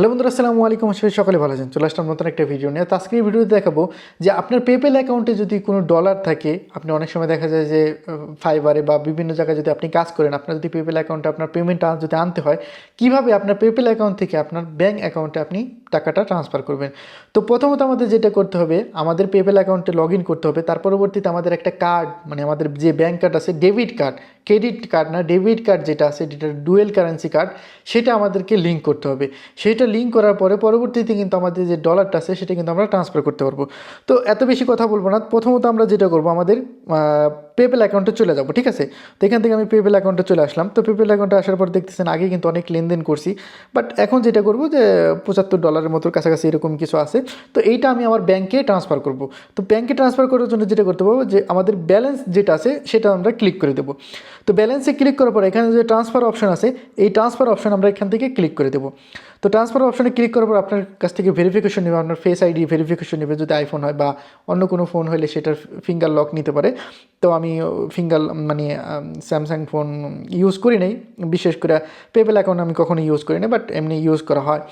Hello বন্ধুরা, আসসালামু আলাইকুম। আসলে সকালে ভালো আছেন। চলে আসলাম নতুন একটা ভিডিও নিয়ে। আজকের ভিডিওতে দেখাবো যে আপনার পেপেল অ্যাকাউন্টে যদি কোনো ডলার থাকে, আপনি অনেক সময় দেখা যায় যে ফাইবারে বা বিভিন্ন জায়গায় যদি আপনি কাজ করেন, আপনার যদি পেপেল অ্যাকাউন্টে আপনার পেমেন্ট যদি আনতে হয়, কীভাবে আপনার পেপেল অ্যাকাউন্ট থেকে আপনার ব্যাঙ্ক অ্যাকাউন্টে আপনি টাকাটা ট্রান্সফার করবেন। তো প্রথমত আমাদের যেটা করতে হবে, আমাদের পেপেল অ্যাকাউন্টে লগ করতে হবে, তার পরবর্তীতে আমাদের একটা কার্ড মানে আমাদের যে ব্যাঙ্ক কার্ড আছে ডেবিট কার্ড ক্রেডিট কার্ড না ডেবিট কার্ড যেটা আছে, যেটা ডুয়েল কারেন্সি কার্ড সেটা আমাদেরকে লিঙ্ক করতে হবে। সেটা লিঙ্ক করার পরে পরবর্তীতে কিন্তু আমাদের যে ডলারটা আছে, সেটা কিন্তু আমরা ট্রান্সফার করতে পারব। তো এত বেশি কথা বলব না, প্রথমত আমরা যেটা করব, আমাদের পেপেল অ্যাকাউন্টে চলে যাব, ঠিক আছে? তো এখান থেকে আমি পেপেল অ্যাকাউন্টে চলে আসলাম। তো পেপেল অ্যাকাউন্টে আসার পর দেখতেছেন আগে কিন্তু অনেক লেনদেন করছি। বাট এখন যেটা করব যে, পঁচাত্তর ডলারের মতো, কাছাকাছি এরকম কিছু আছে। তো এইটা আমি আমার ব্যাংকে ট্রান্সফার করব। তো ব্যাংকে ট্রান্সফার করার জন্য যেটা করতে পারব যে, আমাদের ব্যালেন্স যেটা আছে, সেটা আমরা ক্লিক করে দেবো। তো ব্যালেন্সে ক্লিক করার পর এখানে যে ট্রান্সফার অপশন আছে, এই ট্রান্সফার অপশন আমরা এখান থেকে ক্লিক করে দেবো। তো ট্রান্সফার অপশনে ক্লিক করার পর আপনার কাছ থেকে ভেরিফিকেশন নেবে, আপনার ফেস আইডি ভেরিফিকেশন নেবে, যদি আইফোন হয় বা অন্য কোনো ফোন হলে সেটার ফিঙ্গার লক নিতে পারে। তো আমি ফিঙ্গার মানে স্যামসাং ফোন ইউজ করি নাই। বিশেষ করে পেপেল অ্যাকাউন্ট আমি কখনো ইউজ করি না বাট এমনি ইউজ করা হয়।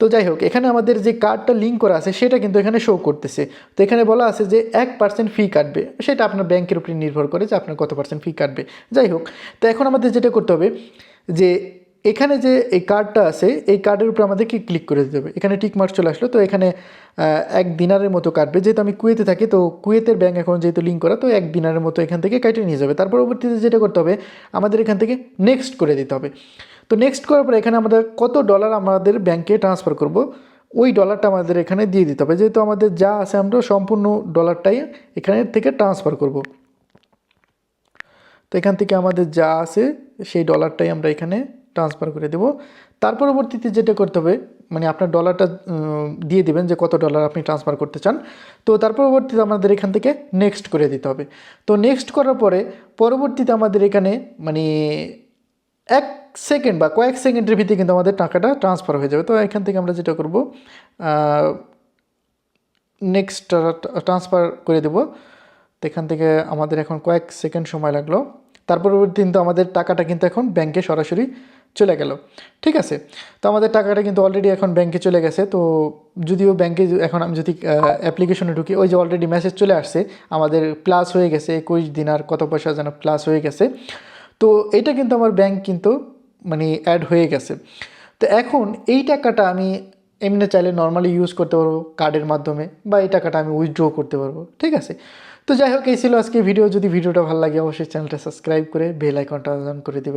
তো যাই হোক, এখানে আমাদের যে কার্ডটা লিঙ্ক করা আছে, সেটা কিন্তু এখানে শো করতেছে। তো এখানে বলা আছে যে এক পার্সেন্ট ফি কাটবে। সেটা আপনার ব্যাংকের উপরে নির্ভর করে যে আপনার কত পার্সেন্ট ফি কাটবে। যাই হোক, তো এখন আমাদের যেটা করতে হবে যে এখানে যে এই কার্ডটা আছে, এই কার্ডের উপরে আমাদেরকে ক্লিক করে দিতে হবে। এখানে টিক মার্ক চলে আসলো, তো এখানে এক দিনারের মতো কাটবে যেহেতু আমি কুয়েতে থাকি, তো কুয়েতের ব্যাঙ্ক অ্যাকাউন্ট যেহেতু লিঙ্ক করা, তো এক দিনারের মতো এখান থেকে কেটে নিয়ে যাবে। তার পরবর্তীতে যেটা করতে হবে, আমাদের এখান থেকে নেক্সট করে দিতে হবে। তো নেক্সট করার পরে এখানে আমাদের কত ডলার আমাদের ব্যাংকে ট্রান্সফার করব, ওই ডলারটা আমাদের এখানে দিয়ে দিতে হবে। যেহেতু আমাদের যা আছে, আমরা সম্পূর্ণ ডলারটাই এখানে থেকে ট্রান্সফার করব। তো এখান থেকে আমাদের যা আছে, সেই ডলারটাই আমরা এখানে ট্রান্সফার করে দেব। তার পরবর্তীতে যেটা করতে হবে মানে আপনার ডলারটা দিয়ে দেবেন যে কত ডলার আপনি ট্রান্সফার করতে চান। তো তার পরবর্তীতে আমাদের এখান থেকে নেক্সট করে দিতে হবে। তো নেক্সট করার পরে পরবর্তীতে আমাদের এখানে মানে এক সেকেন্ড বা কয়েক সেকেন্ডের ভিতরে কিন্তু আমাদের টাকাটা ট্রান্সফার হয়ে যাবে। তো এখান থেকে আমরা যেটা করব নেক্সট ট্রান্সফার করে দেব। তো এখান থেকে আমাদের এখন কয়েক সেকেন্ড সময় লাগল। তার পরবর্তী কিন্তু আমাদের টাকাটা কিন্তু এখন ব্যাংকে সরাসরি চলে গেল। ঠিক আছে? তো আমাদের টাকাটা কিন্তু অলরেডি এখন ব্যাংকে চলে গেছে। তো যদিও ব্যাংকে এখন আমি যদি অ্যাপ্লিকেশনে ঢুকি, ওই যে অলরেডি মেসেজ চলে আসছে, আমাদের প্লাস হয়ে গেছে একুশ দিন আর কত পয়সা যেন প্লাস হয়ে গেছে। তো এটা কিন্তু আমার ব্যাংক কিন্তু মানে অ্যাড হয়ে গেছে। তো এখন এই টাকাটা আমি এমনি চাইলে নর্মালি ইউজ করতে পারব কার্ডের মাধ্যমে বা এই টাকাটা আমি উইথড্র করতে পারব। ঠিক আছে? তো যাই হোক, এই ছিল আজকে ভিডিও যদি ভিডিওটা ভালো লাগে, অবশ্যই চ্যানেলটা সাবস্ক্রাইব করে বেল আইকনটা অন করে দেবে